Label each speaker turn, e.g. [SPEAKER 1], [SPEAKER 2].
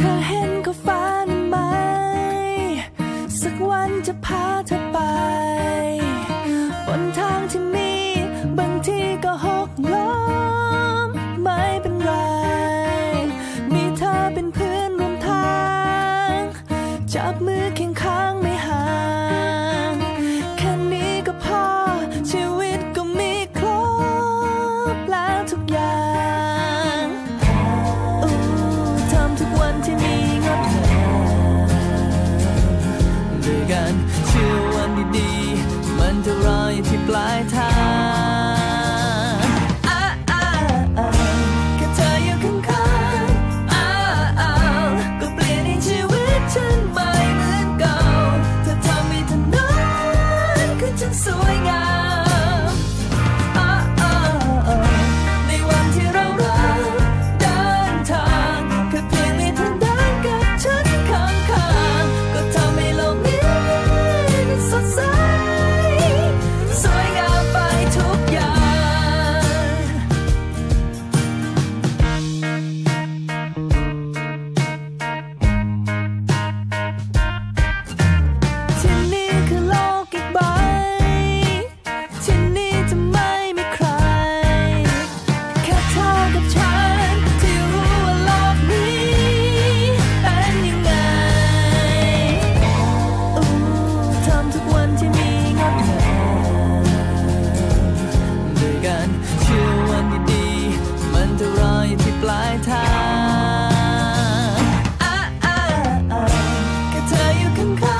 [SPEAKER 1] her hand. กัน เชื่อวันดีๆ มันจะรออยู่ที่ปลายทางอ้าอ้าอ้าแค่เธออยู่ข้างๆอ้าอ้าก็เปลี่ยนให้ชีวิตฉันไม่เหมือนเก่าเธอทำให้ถนนคือฉันสวยงาม ด้วยกันเชื่อวันดีๆมันจะรออยู่ที่ปลายทางอ่าเธออยู่ข้า